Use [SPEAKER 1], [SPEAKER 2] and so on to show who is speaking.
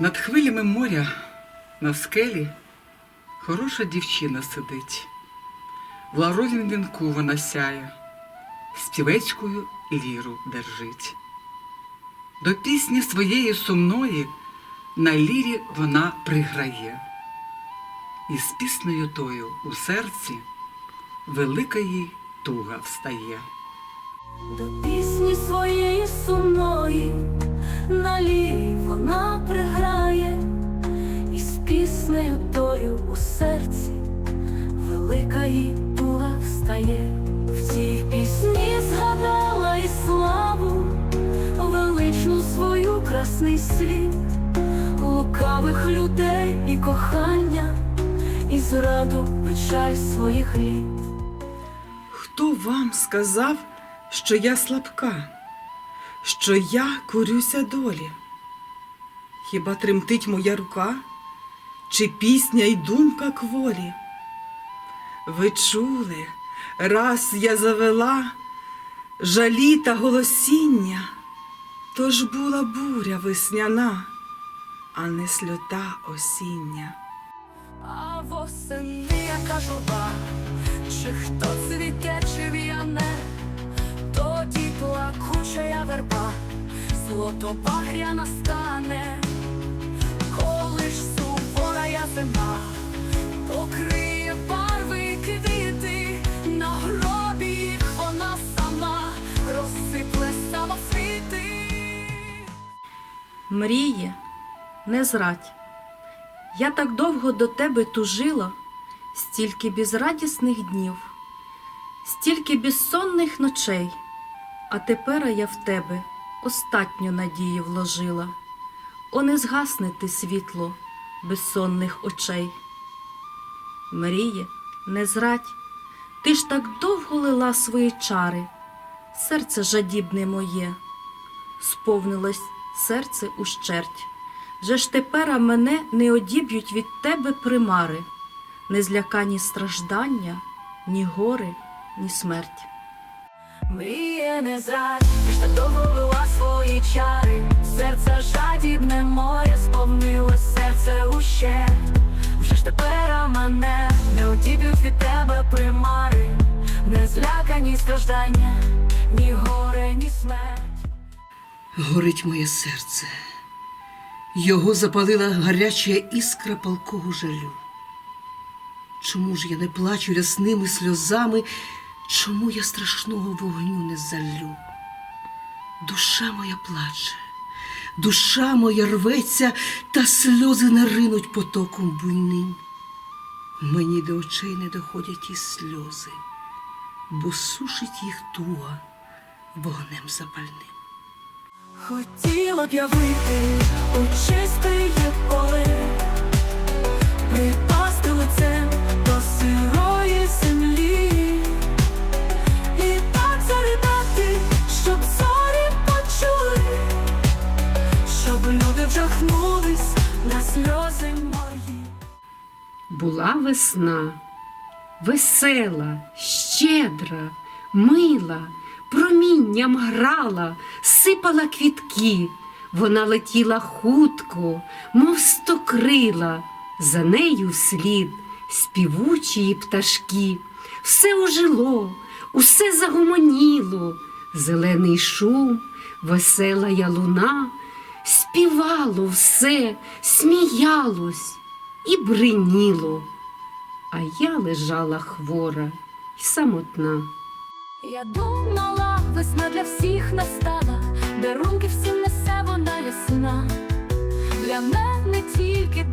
[SPEAKER 1] Над хвилями моря на скелі хороша дівчина сидить. В лавровім вінку вона сяє, співецькою ліру держить. До пісні своєї сумної на лірі вона приграє. І з піснею тою у серці велика їй туга встає.
[SPEAKER 2] До пісні своєї сумної велика їй туга встає. В цій пісні згадала і славу, величну свою красний світ, лукавих людей і кохання, і зраду печаль своїх літ.
[SPEAKER 1] Хто вам сказав, що я слабка, що я курюся долі? Хіба тремтить моя рука, чи пісня й думка кволі? Ви чули, раз я завела жалі та голосіння, то ж була буря весняна, а не сльота осіння.
[SPEAKER 2] А восени яка журба, чи хто цвіте, чи в'яне, тоді плакуча я верба, злото багря настане, коли ж сувора я зима, покриє квіти, на гробі вона сама розсипле самоцвіти.
[SPEAKER 3] Мріє, не зрадь. Я так довго до тебе тужила, стільки безрадісних днів, стільки безсонних ночей, а тепер я в тебе остатню надію вложила. О, не згасне ти світло безсонних очей. Мріє, не зрадь, ти ж так довго лила свої чари, серце жадібне моє, сповнилось серце ущерть. Же ж тепер мене не одіб'ють від тебе примари, не зляка ні страждання, ні гори, ні смерть.
[SPEAKER 2] Мріє не зрадь, ти ж так довго вела свої чари, серце жадібне море сповнило страждання, ні горе, ні смерть.
[SPEAKER 4] Горить моє серце. Його запалила гаряча іскра палкого жалю. Чому ж я не плачу рясними сльозами, чому я страшного вогню не залю? Душа моя плаче, душа моя рветься, та сльози не ринуть потоком буйним. Мені до очей не доходять і сльози, бо сушить їх туга вогнем запальним.
[SPEAKER 2] Хотіла б я вийти у чисте поле, припасти лицем до сирої землі, і так заридати, щоб зорі почули, щоб люди вжахнулись на сльози мої.
[SPEAKER 5] Була весна, весела, щедра, мила, промінням грала, сипала квітки. Вона летіла хутко, мов стокрила, за нею вслід співучі пташки. Все ожило, усе загомоніло, зелений шум, весела ялуна, співало все, сміялось і бриніло, а я лежала хвора й самотна.
[SPEAKER 2] Я думала, весна для всіх настала, дарунки всім несе вона ясна. Для мене тільки не придбала,